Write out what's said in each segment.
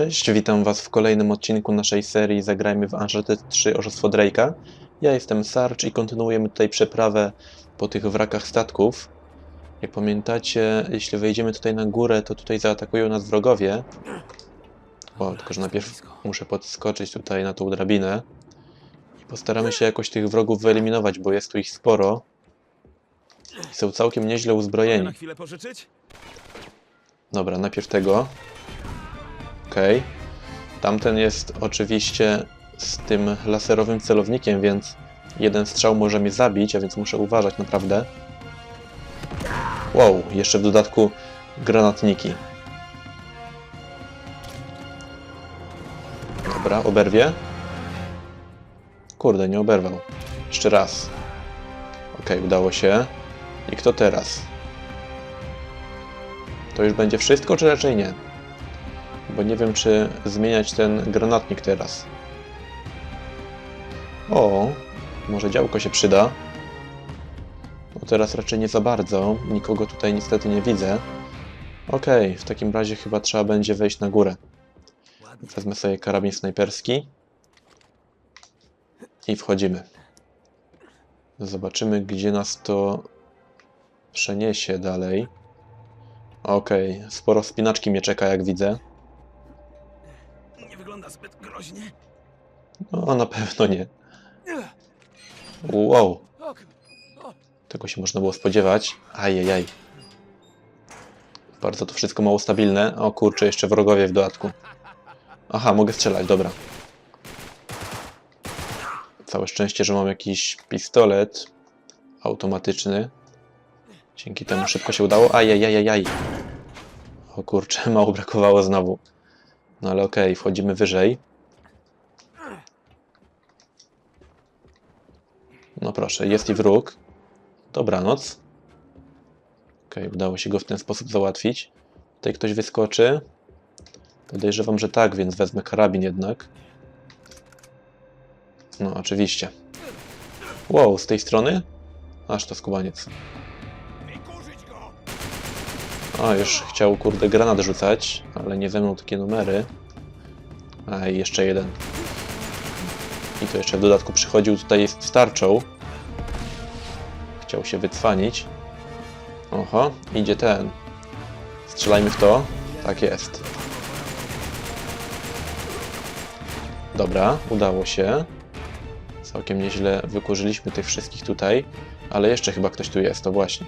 Cześć, witam Was w kolejnym odcinku naszej serii Zagrajmy w Uncharted 3 Oszustwo Drake'a. Ja jestem Sarge i kontynuujemy tutaj przeprawę po tych wrakach statków. Jak pamiętacie, jeśli wejdziemy tutaj na górę, to tutaj zaatakują nas wrogowie. O, tylko że najpierw muszę podskoczyć tutaj na tą drabinę. I postaramy się jakoś tych wrogów wyeliminować, bo jest tu ich sporo. I są całkiem nieźle uzbrojeni. Dobra, najpierw tego. Okej. Tamten jest oczywiście z tym laserowym celownikiem, więc jeden strzał może mnie zabić, a więc muszę uważać naprawdę. Wow, jeszcze w dodatku granatniki. Dobra, oberwie. Kurde, nie oberwał. Jeszcze raz. Okej, udało się. I kto teraz? To już będzie wszystko, czy raczej nie? Bo nie wiem, czy zmieniać ten granatnik teraz. O, może działko się przyda. No teraz raczej nie za bardzo. Nikogo tutaj niestety nie widzę. Okej, w takim razie chyba trzeba będzie wejść na górę. Wezmę sobie karabin snajperski. I wchodzimy. Zobaczymy, gdzie nas to przeniesie dalej. Okej, sporo spinaczki mnie czeka, jak widzę. Wygląda zbyt groźnie. No, na pewno nie. Wow, tego się można było spodziewać. Ajajaj. Bardzo to wszystko mało stabilne. O kurczę, jeszcze wrogowie w dodatku. Aha, mogę strzelać, dobra. Całe szczęście, że mam jakiś pistolet automatyczny. Dzięki temu szybko się udało. Ajajajajaj. O kurczę, mało brakowało znowu. No ale okej, wchodzimy wyżej. No proszę, jest i wróg. Dobranoc. Okej, udało się go w ten sposób załatwić. Tutaj ktoś wyskoczy. Podejrzewam, że tak, więc wezmę karabin jednak. No, oczywiście. Wow, z tej strony? Aż to skubaniec. A, już chciał, kurde, granat rzucać, ale nie ze mną takie numery. A, i jeszcze jeden. I to jeszcze w dodatku przychodził tutaj z starczą. Chciał się wycwanić. Oho, idzie ten. Strzelajmy w to. Tak jest. Dobra, udało się. Całkiem nieźle wykurzyliśmy tych wszystkich tutaj. Ale jeszcze chyba ktoś tu jest, to właśnie.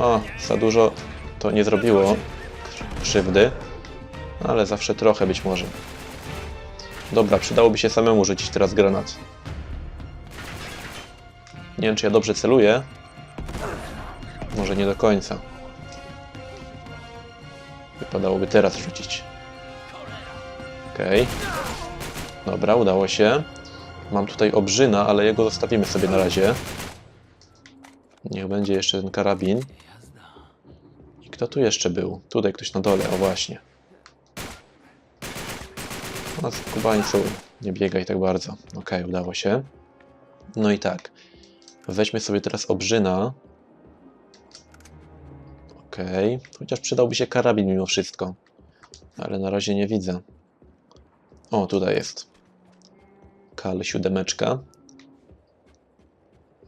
No, za dużo to nie zrobiło krzywdy, ale zawsze trochę być może. Dobra, przydałoby się samemu rzucić teraz granat. Nie wiem, czy ja dobrze celuję. Może nie do końca. Wypadałoby teraz rzucić. Okej. Dobra, udało się. Mam tutaj obrzyna, ale jego zostawimy sobie na razie. Niech będzie jeszcze ten karabin. Kto tu jeszcze był? Tutaj ktoś na dole, o właśnie. A skubańcu, nie biegaj tak bardzo. Okej, udało się. No i tak. Weźmy sobie teraz obrzyna. Okej, chociaż przydałby się karabin mimo wszystko. Ale na razie nie widzę. O, tutaj jest. Kal siódemeczka.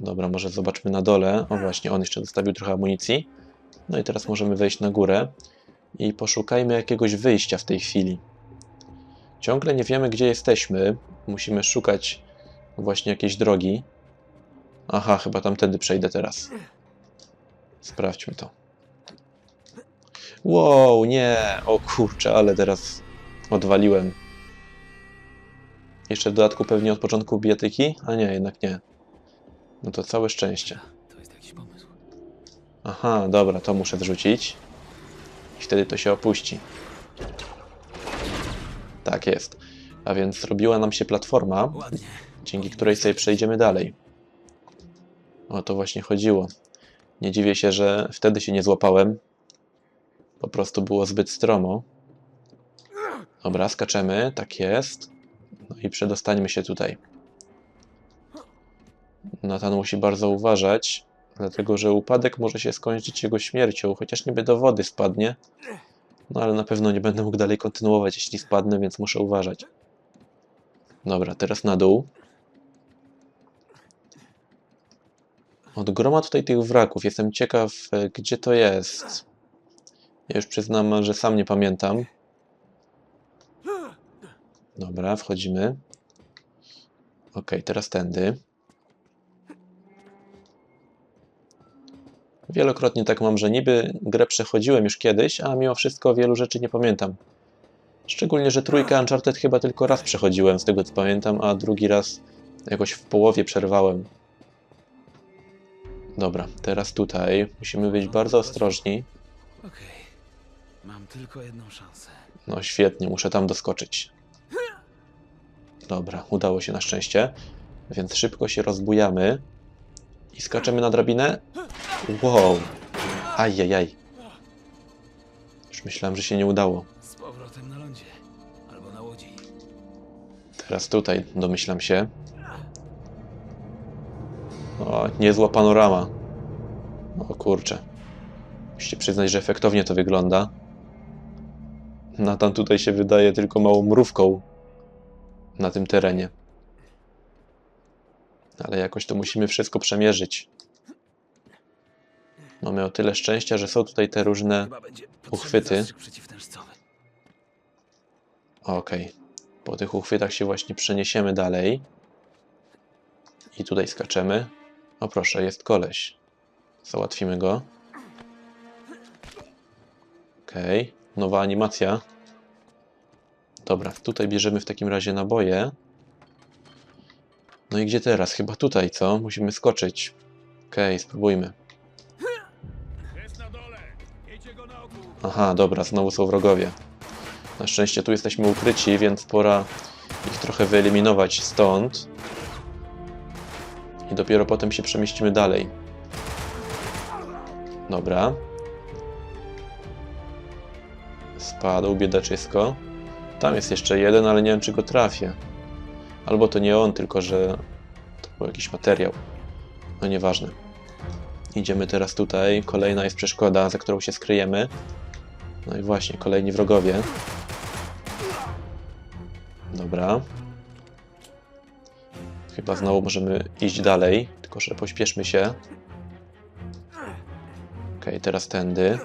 Dobra, może zobaczmy na dole. O właśnie, on jeszcze zostawił trochę amunicji. No i teraz możemy wejść na górę i poszukajmy jakiegoś wyjścia w tej chwili. Ciągle nie wiemy, gdzie jesteśmy. Musimy szukać właśnie jakiejś drogi. Aha, chyba tamtędy przejdę teraz. Sprawdźmy to. Wow, nie! O kurczę, ale teraz odwaliłem. Jeszcze w dodatku pewnie od początku bijatyki? A nie, jednak nie. No to całe szczęście. Aha, dobra, to muszę wrzucić. I wtedy to się opuści. Tak jest. A więc zrobiła nam się platforma, dzięki której sobie przejdziemy dalej. O to właśnie chodziło. Nie dziwię się, że wtedy się nie złapałem. Po prostu było zbyt stromo. Dobra, skaczemy, tak jest. No i przedostańmy się tutaj. Nathan musi bardzo uważać, dlatego że upadek może się skończyć jego śmiercią, chociaż niby do wody spadnie. No ale na pewno nie będę mógł dalej kontynuować, jeśli spadnę, więc muszę uważać. Dobra, teraz na dół. Od groma tutaj tych wraków. Jestem ciekaw, e, gdzie to jest. Ja już przyznam, że sam nie pamiętam. Dobra, wchodzimy. Ok, teraz tędy. Wielokrotnie tak mam, że niby grę przechodziłem już kiedyś, a mimo wszystko wielu rzeczy nie pamiętam. Szczególnie, że trójkę Uncharted chyba tylko raz przechodziłem, z tego co pamiętam, a drugi raz jakoś w połowie przerwałem. Dobra, teraz tutaj musimy być bardzo ostrożni. Okej. Mam tylko jedną szansę. No świetnie, muszę tam doskoczyć. Dobra, udało się na szczęście. Więc szybko się rozbujamy. I skaczemy na drabinę. Wow. Ajajaj. Już myślałem, że się nie udało. Z powrotem na lądzie. Albo na łodzi. Teraz tutaj domyślam się. O, niezła panorama. O kurczę. Musicie przyznać, że efektownie to wygląda. Nathan tutaj się wydaje tylko małą mrówką na tym terenie. Ale jakoś to musimy wszystko przemierzyć. Mamy o tyle szczęścia, że są tutaj te różne uchwyty. Okej. Po tych uchwytach się właśnie przeniesiemy dalej. I tutaj skaczemy. O proszę, jest koleś. Załatwimy go. Okej. Nowa animacja. Dobra, tutaj bierzemy w takim razie naboje. No i gdzie teraz? Chyba tutaj, co? Musimy skoczyć. Okej, spróbujmy. Aha, dobra, znowu są wrogowie. Na szczęście tu jesteśmy ukryci, więc pora ich trochę wyeliminować stąd. I dopiero potem się przemieścimy dalej. Dobra. Spadł biedaczysko. Tam jest jeszcze jeden, ale nie wiem czy go trafię. Albo to nie on, tylko że to był jakiś materiał. No nieważne. Idziemy teraz tutaj. Kolejna jest przeszkoda, za którą się skryjemy. No i właśnie, kolejni wrogowie. Dobra. Chyba znowu możemy iść dalej, tylko że pośpieszmy się. Okej, teraz tędy.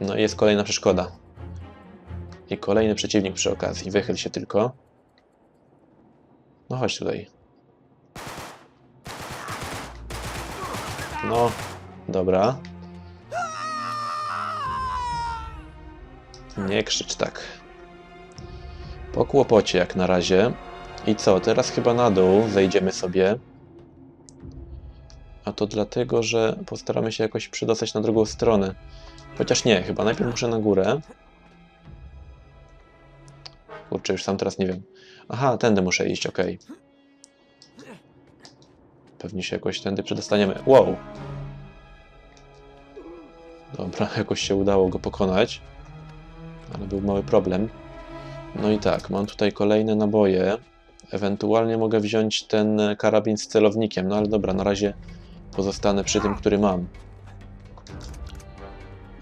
No i jest kolejna przeszkoda. I kolejny przeciwnik przy okazji. Wychyl się tylko. No chodź tutaj. No, dobra. Nie krzycz tak. Po kłopocie jak na razie. I co, teraz chyba na dół zejdziemy sobie. A to dlatego, że postaramy się jakoś przydostać na drugą stronę. Chociaż nie, chyba najpierw muszę na górę. Kurczę, już sam teraz nie wiem. Aha, tędy muszę iść, okej. Pewnie się jakoś tędy przedostaniemy. Wow! Dobra, jakoś się udało go pokonać. Ale był mały problem. No i tak, mam tutaj kolejne naboje. Ewentualnie mogę wziąć ten karabin z celownikiem, no ale dobra, na razie pozostanę przy tym, który mam.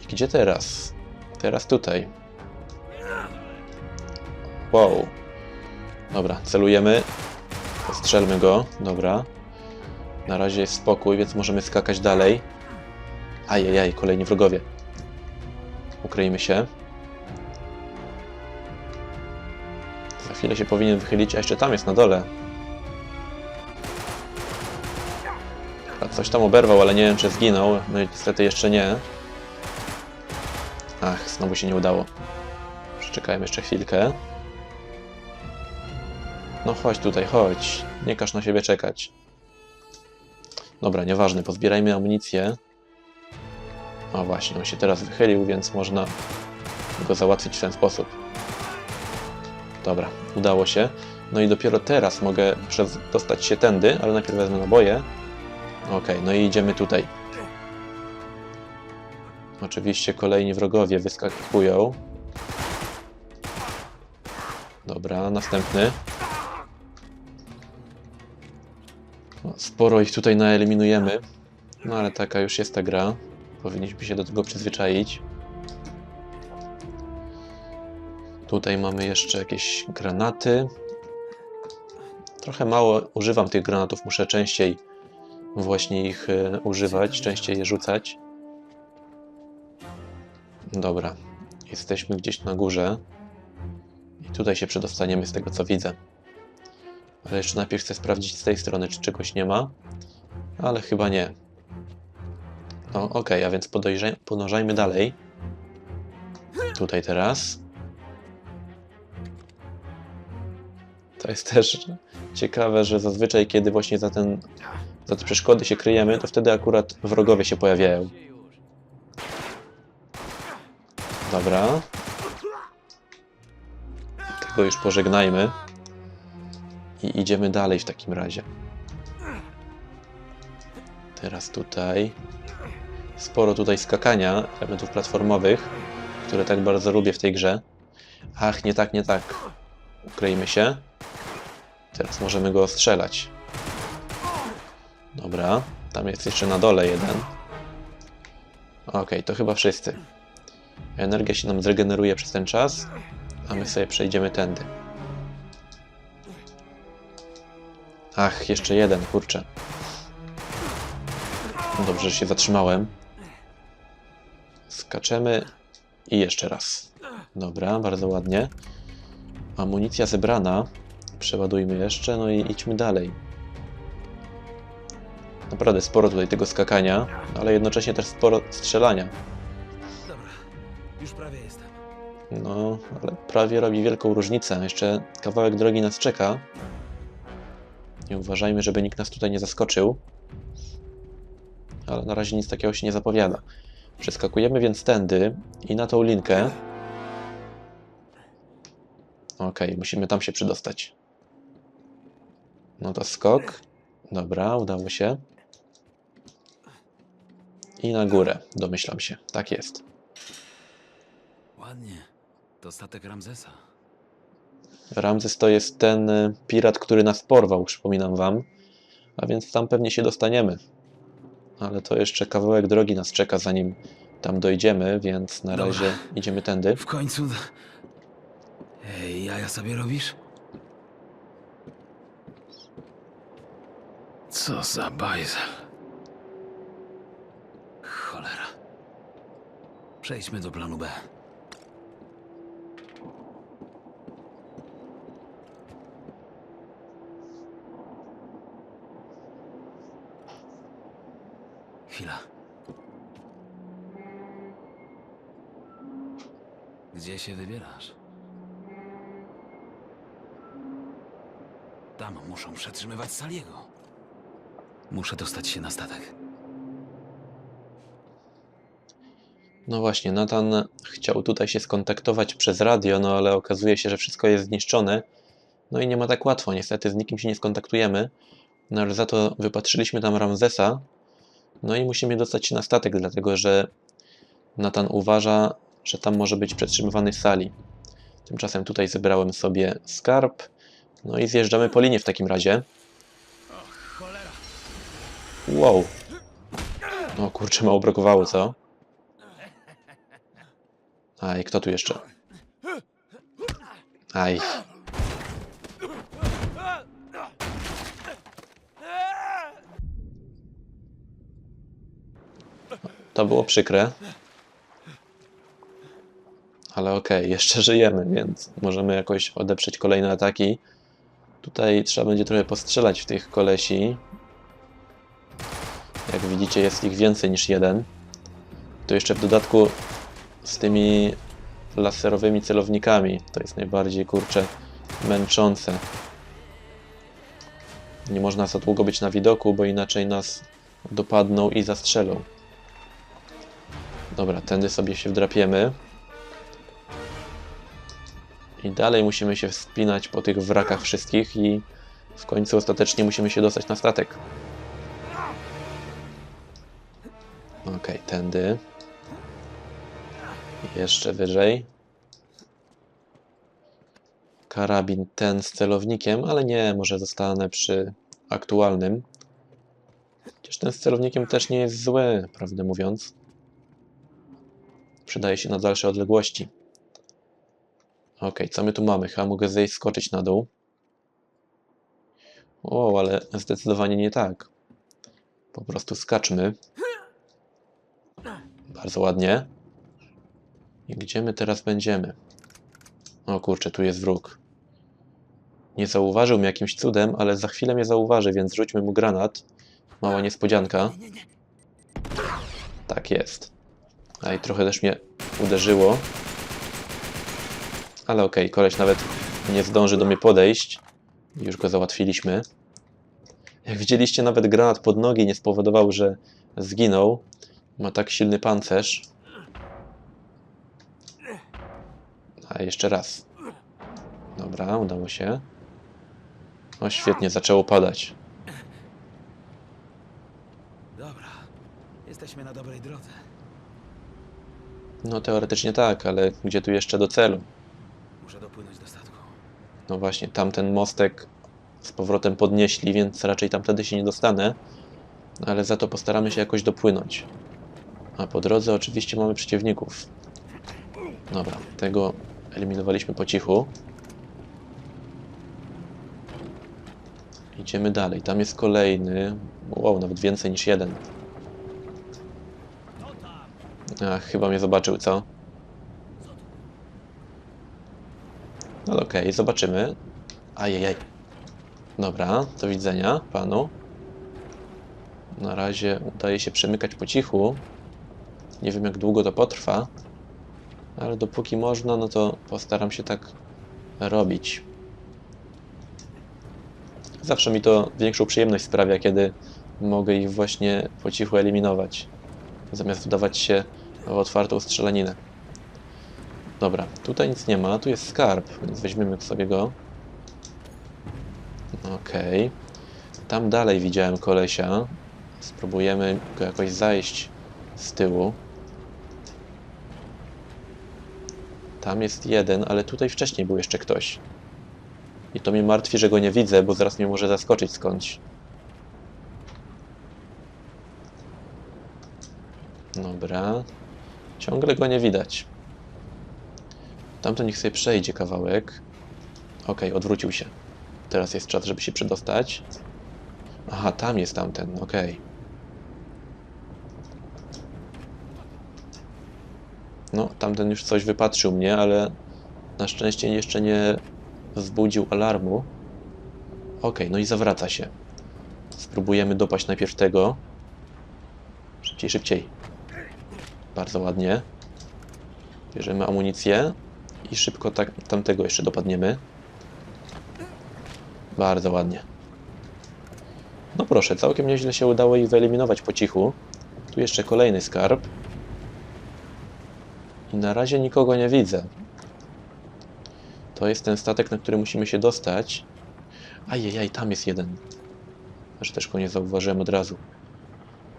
I gdzie teraz? Teraz tutaj. Wow. Dobra, celujemy. Strzelmy go. Dobra. Na razie jest spokój, więc możemy skakać dalej. Ajajaj, kolejni wrogowie. Ukryjmy się. Chwilę się powinien wychylić, a jeszcze tam jest na dole. A coś tam oberwał, ale nie wiem czy zginął. No i niestety jeszcze nie. Ach, znowu się nie udało. Przeczekajmy jeszcze chwilkę. No chodź tutaj, chodź. Nie każ na siebie czekać. Dobra, nieważne, pozbierajmy amunicję. O właśnie, on się teraz wychylił, więc można go załatwić w ten sposób. Dobra, udało się. No i dopiero teraz mogę dostać się tędy, ale najpierw wezmę naboje. Okej, no i idziemy tutaj. Oczywiście kolejni wrogowie wyskakują. Dobra, następny. No, Sporo ich tutaj naeliminujemy. No ale taka już jest ta gra. Powinniśmy się do tego przyzwyczaić. Tutaj mamy jeszcze jakieś granaty. Trochę mało używam tych granatów, muszę częściej właśnie ich e, używać, częściej je rzucać. Dobra, jesteśmy gdzieś na górze. I tutaj się przedostaniemy z tego co widzę. Ale jeszcze najpierw chcę sprawdzić z tej strony, czy czegoś nie ma. Ale chyba nie. No okej, a więc podążajmy dalej. Tutaj teraz. To jest też ciekawe, że zazwyczaj kiedy właśnie za, ten, za te przeszkody się kryjemy, to wtedy akurat wrogowie się pojawiają. Dobra. Tego już pożegnajmy. I idziemy dalej w takim razie. Teraz tutaj. Sporo tutaj skakania, elementów platformowych, które tak bardzo lubię w tej grze. Ach, nie tak, nie tak. Ukryjmy się. Teraz możemy go ostrzelać. Dobra, tam jest jeszcze na dole jeden. Okej, to chyba wszyscy. Energia się nam zregeneruje przez ten czas, a my sobie przejdziemy tędy. Ach, jeszcze jeden, kurczę. Dobrze, że się zatrzymałem. Skaczemy i jeszcze raz. Dobra, bardzo ładnie. Amunicja zebrana. Przeładujmy jeszcze, no i idźmy dalej. Naprawdę sporo tutaj tego skakania, ale jednocześnie też sporo strzelania. Dobra, już prawie jestem. No, ale prawie robi wielką różnicę. Jeszcze kawałek drogi nas czeka. Nie uważajmy, żeby nikt nas tutaj nie zaskoczył. Ale na razie nic takiego się nie zapowiada. Przeskakujemy więc tędy i na tą linkę. Okej, musimy tam się przydostać. No to skok. Dobra, udało się. I na górę, domyślam się. Tak jest. Ładnie. To statek Ramzesa. Ramzes to jest ten y, pirat, który nas porwał, przypominam wam. A więc tam pewnie się dostaniemy. Ale to jeszcze kawałek drogi nas czeka, zanim tam dojdziemy, więc na Dobra. razie idziemy tędy. W końcu... Ej, jaja sobie robisz? Co za bajzel. Cholera. Przejdźmy do planu B. Chwila. Gdzie się wybierasz? Tam muszą przetrzymywać Saliego. Muszę dostać się na statek. No właśnie, Nathan chciał tutaj się skontaktować przez radio, no ale okazuje się, że wszystko jest zniszczone. No i nie ma tak łatwo, niestety z nikim się nie skontaktujemy. No ale za to wypatrzyliśmy tam Ramzesa. No i musimy dostać się na statek, dlatego że Nathan uważa, że tam może być przetrzymywany Sali. Tymczasem tutaj zebrałem sobie skarb. No i zjeżdżamy po linie w takim razie. Wow. O kurczę, mało brakowało, co? Aj, kto tu jeszcze? Aj. To było przykre. Ale okej, jeszcze żyjemy, więc możemy jakoś odeprzeć kolejne ataki. Tutaj trzeba będzie trochę postrzelać w tych kolesi. Jak widzicie, jest ich więcej niż jeden. To jeszcze w dodatku z tymi laserowymi celownikami. To jest najbardziej, kurczę, męczące. Nie można za długo być na widoku, bo inaczej nas dopadną i zastrzelą. Dobra, tędy sobie się wdrapiemy. I dalej musimy się wspinać po tych wrakach wszystkich i w końcu ostatecznie musimy się dostać na statek. Okej, tędy. Jeszcze wyżej. Karabin ten z celownikiem, ale nie, może zostanę przy aktualnym. Chociaż ten z celownikiem też nie jest zły, prawdę mówiąc. Przydaje się na dalsze odległości. Okej, co my tu mamy? Chyba mogę zejść, skoczyć na dół. O, ale zdecydowanie nie tak. Po prostu skaczmy. Bardzo ładnie. I gdzie my teraz będziemy? O kurczę, tu jest wróg. Nie zauważył mnie jakimś cudem, ale za chwilę mnie zauważy, więc rzućmy mu granat. Mała niespodzianka. Tak jest. A i trochę też mnie uderzyło. Ale okej, koleś nawet nie zdąży do mnie podejść. Już go załatwiliśmy. Jak widzieliście, nawet granat pod nogi nie spowodował, że zginął. Ma tak silny pancerz. A jeszcze raz. Dobra, udało się. O, świetnie, zaczęło padać. Dobra. Jesteśmy na dobrej drodze. No, teoretycznie tak, ale gdzie tu jeszcze do celu? Muszę dopłynąć do statku. No właśnie, tamten mostek z powrotem podnieśli, więc raczej tamtędy się nie dostanę. Ale za to postaramy się jakoś dopłynąć. A po drodze oczywiście mamy przeciwników. Dobra, tego eliminowaliśmy po cichu. Idziemy dalej. Tam jest kolejny. Wow, nawet więcej niż jeden. Ach, chyba mnie zobaczył, co? No okej, zobaczymy. Ajajaj. Dobra, do widzenia panu. Na razie udaje się przemykać po cichu. Nie wiem jak długo to potrwa, ale dopóki można, no to postaram się tak robić. Zawsze mi to większą przyjemność sprawia, kiedy mogę ich właśnie po cichu eliminować, zamiast wdawać się w otwartą strzelaninę. Dobra, tutaj nic nie ma, tu jest skarb, więc weźmiemy sobie go. Okej. Tam dalej widziałem kolesia. Spróbujemy go jakoś zajść z tyłu. Tam jest jeden, ale tutaj wcześniej był jeszcze ktoś. I to mnie martwi, że go nie widzę, bo zaraz mnie może zaskoczyć skądś. Dobra. Ciągle go nie widać. Tamto niech sobie przejdzie kawałek. Okej, odwrócił się. Teraz jest czas, żeby się przedostać. Aha, tam jest tamten, okej. No, tamten już coś wypatrzył mnie, ale na szczęście jeszcze nie wzbudził alarmu. Okej, no i zawraca się. Spróbujemy dopaść najpierw tego. Szybciej, szybciej. Bardzo ładnie. Bierzemy amunicję i szybko tak, tamtego jeszcze dopadniemy. Bardzo ładnie. No proszę, całkiem nieźle się udało ich wyeliminować po cichu. Tu jeszcze kolejny skarb. Na razie nikogo nie widzę. To jest ten statek, na który musimy się dostać. Ajajaj, tam jest jeden. Aż też go nie zauważyłem od razu.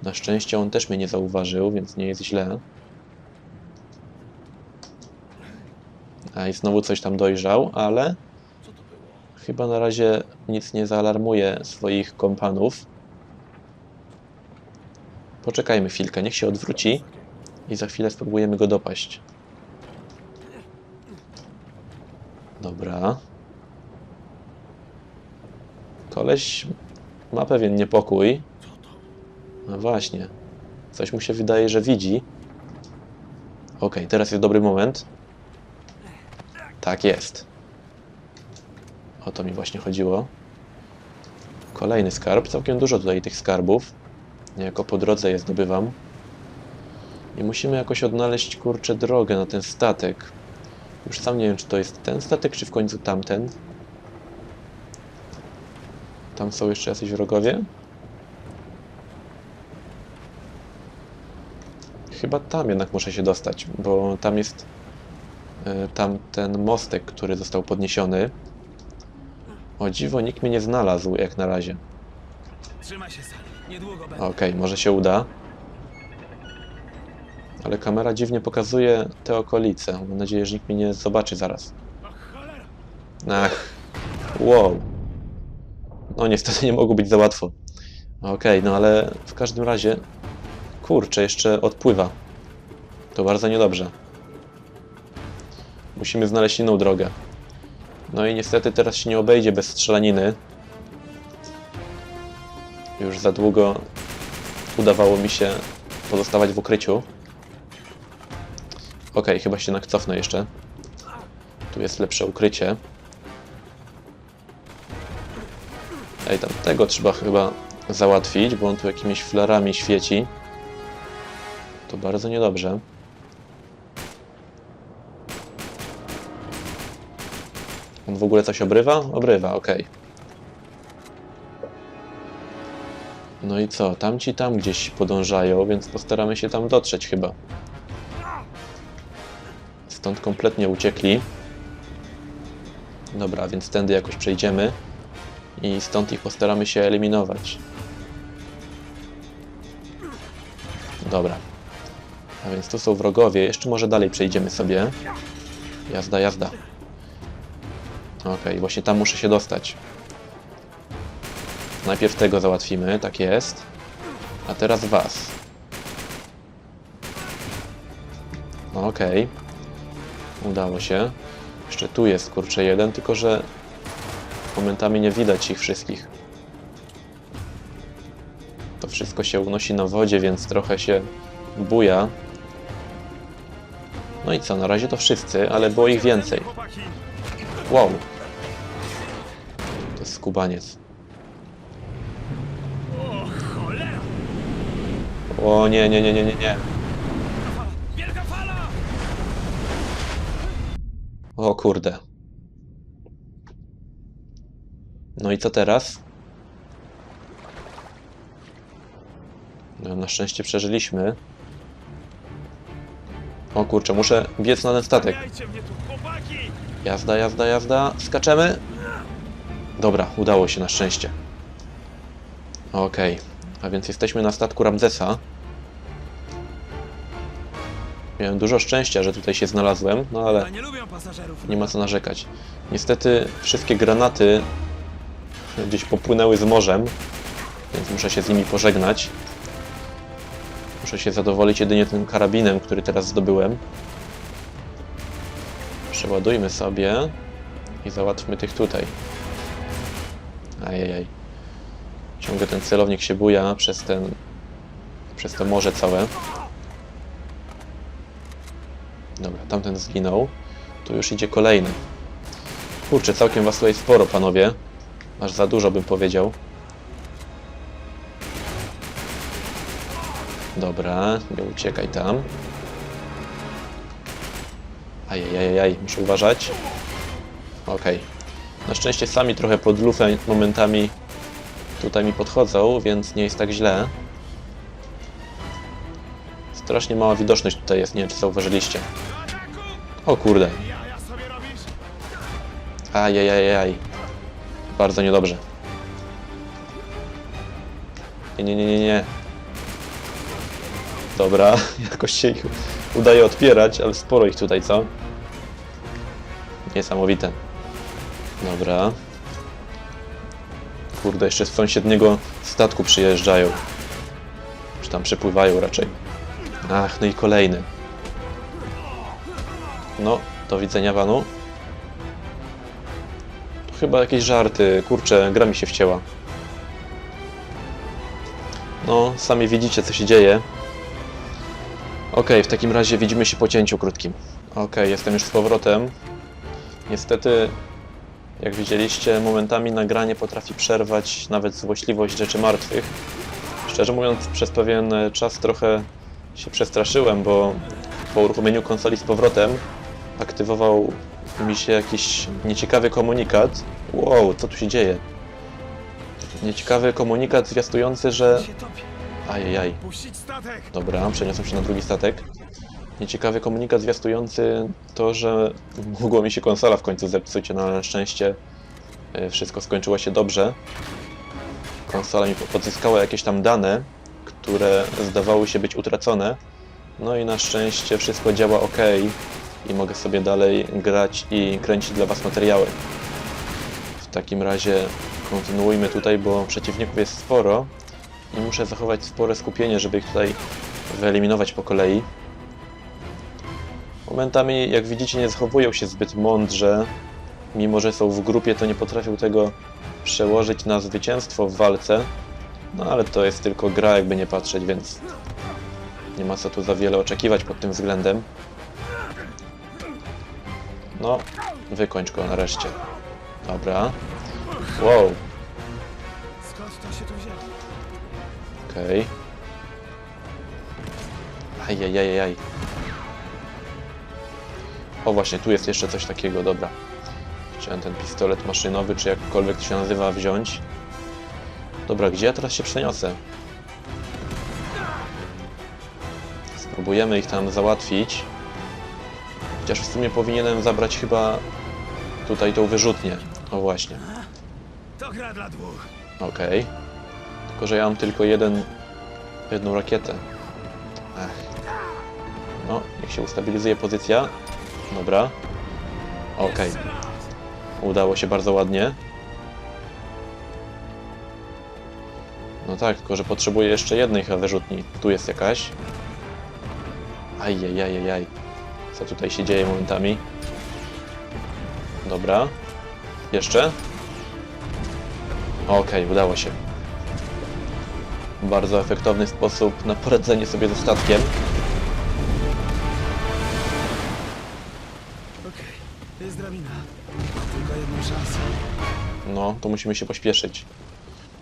Na szczęście on też mnie nie zauważył, więc nie jest źle. A i znowu coś tam dojrzał, ale chyba na razie nic nie zaalarmuje swoich kompanów. Poczekajmy chwilkę, niech się odwróci i za chwilę spróbujemy go dopaść. Dobra. Koleś ma pewien niepokój. No właśnie. Coś mu się wydaje, że widzi. Okej, teraz jest dobry moment. Tak jest. O to mi właśnie chodziło. Kolejny skarb. Całkiem dużo tutaj tych skarbów. Niejako po drodze je zdobywam. I musimy jakoś odnaleźć, kurczę, drogę na ten statek. Już sam nie wiem, czy to jest ten statek, czy w końcu tamten. Tam są jeszcze jacyś wrogowie? Chyba tam jednak muszę się dostać, bo tam jest e, tam ten mostek, który został podniesiony. O dziwo, nikt mnie nie znalazł jak na razie. Okej, może się uda. Ale kamera dziwnie pokazuje te okolice. Mam nadzieję, że nikt mnie nie zobaczy zaraz. Ach, wow. No niestety nie mogło być za łatwo. Okej, no ale w każdym razie... Kurczę, jeszcze odpływa. To bardzo niedobrze. Musimy znaleźć inną drogę. No i niestety teraz się nie obejdzie bez strzelaniny. Już za długo udawało mi się pozostawać w ukryciu. Okej, chyba się jednak cofnę jeszcze. Tu jest lepsze ukrycie. Ej, tam tego trzeba chyba załatwić, bo on tu jakimiś flarami świeci. To bardzo niedobrze. On w ogóle coś obrywa? Obrywa, okej. No i co? Tamci tam gdzieś podążają, więc postaramy się tam dotrzeć chyba. Stąd kompletnie uciekli. Dobra, więc tędy jakoś przejdziemy i stąd ich postaramy się eliminować. Dobra. A więc tu są wrogowie. Jeszcze może dalej przejdziemy sobie. Jazda, jazda. Okej, właśnie tam muszę się dostać. Najpierw tego załatwimy, tak jest. A teraz was. Okej. Udało się. Jeszcze tu jest, kurczę, jeden, tylko że momentami nie widać ich wszystkich. To wszystko się unosi na wodzie, więc trochę się buja. No i co, na razie to wszyscy, ale było ich więcej. Wow. To jest skubaniec. O nie, nie, nie, nie, nie, nie. O kurde. No i co teraz? No, na szczęście przeżyliśmy. O kurczę, muszę biec na ten statek. Jazda, jazda, jazda. Skaczemy. Dobra, udało się na szczęście. Okej, a więc jesteśmy na statku Ramzesa. Miałem dużo szczęścia, że tutaj się znalazłem, no ale nie ma co narzekać. Niestety wszystkie granaty gdzieś popłynęły z morzem, więc muszę się z nimi pożegnać. Muszę się zadowolić jedynie tym karabinem, który teraz zdobyłem. Przeładujmy sobie i załatwmy tych tutaj. Ajajaj. Ciągle ten celownik się buja przez ten... przez to morze całe. Dobra, tamten zginął. Tu już idzie kolejny. Kurczę, całkiem was tutaj sporo, panowie. Aż za dużo bym powiedział. Dobra, nie uciekaj tam. Ajajajaj, muszę uważać. Okej. Na szczęście sami trochę pod lufę momentami tutaj mi podchodzą, więc nie jest tak źle. Strasznie mała widoczność tutaj jest, nie wiem czy zauważyliście. O kurde? Ajajajaj. Bardzo niedobrze. Nie, nie, nie, nie, nie. Dobra, jakoś się ich udaje odpierać, ale sporo ich tutaj, co? Niesamowite. Dobra. Kurde, jeszcze z sąsiedniego statku przyjeżdżają. Czy tam przepływają raczej. Ach, no i kolejny. No, do widzenia panu. Chyba jakieś żarty. Kurczę, gra mi się wcięła. No, sami widzicie, co się dzieje. Okej, w takim razie widzimy się po cięciu krótkim. Okej, jestem już z powrotem. Niestety, jak widzieliście, momentami nagranie potrafi przerwać nawet złośliwość rzeczy martwych. Szczerze mówiąc, przez pewien czas trochę się przestraszyłem, bo po uruchomieniu konsoli z powrotem aktywował mi się jakiś nieciekawy komunikat. Wow, co tu się dzieje? Nieciekawy komunikat zwiastujący, że... Ajajaj. Dobra, przeniosłem się na drugi statek. Nieciekawy komunikat zwiastujący to, że mogło mi się konsola w końcu zepsuć, no ale na szczęście e, wszystko skończyło się dobrze. Konsola mi odzyskała jakieś tam dane, które zdawały się być utracone. No i na szczęście wszystko działa ok i mogę sobie dalej grać i kręcić dla Was materiały. W takim razie kontynuujmy tutaj, bo przeciwników jest sporo i muszę zachować spore skupienie, żeby ich tutaj wyeliminować po kolei. Momentami, jak widzicie, nie zachowują się zbyt mądrze. Mimo, że są w grupie, to nie potrafią tego przełożyć na zwycięstwo w walce. No ale to jest tylko gra, jakby nie patrzeć, więc nie ma co tu za wiele oczekiwać pod tym względem. No, wykończ go nareszcie. Dobra. Wow, Skąd to się tu wzięło? okej. Ajajajajaj. O właśnie, tu jest jeszcze coś takiego, dobra. Chciałem ten pistolet maszynowy, czy jakkolwiek to się nazywa, wziąć. Dobra, gdzie ja teraz się przeniosę? Spróbujemy ich tam załatwić. Chociaż w sumie powinienem zabrać chyba tutaj tą wyrzutnię. O właśnie. To gra dla dwóch. Okej. Tylko, że ja mam tylko jeden, jedną rakietę. Ech. No, niech się ustabilizuje pozycja. Dobra. Okej. Raz. Udało się bardzo ładnie. No tak, tylko że potrzebuję jeszcze jednej wyrzutni. Tu jest jakaś. Ajajajajaj. Co tutaj się dzieje momentami? Dobra. Jeszcze? Okej, udało się. Bardzo efektowny sposób na poradzenie sobie ze statkiem. Okej, jest drabina. Mam tylko jedną szansę. No, to musimy się pośpieszyć.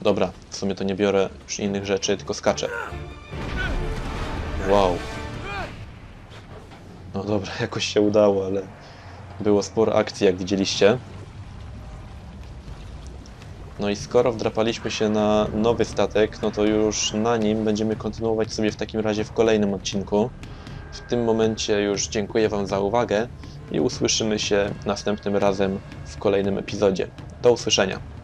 Dobra, w sumie to nie biorę już innych rzeczy, tylko skaczę. Wow. No dobra, jakoś się udało, ale było sporo akcji, jak widzieliście. No i skoro wdrapaliśmy się na nowy statek, no to już na nim będziemy kontynuować sobie w takim razie w kolejnym odcinku. W tym momencie już dziękuję Wam za uwagę i usłyszymy się następnym razem w kolejnym epizodzie. Do usłyszenia.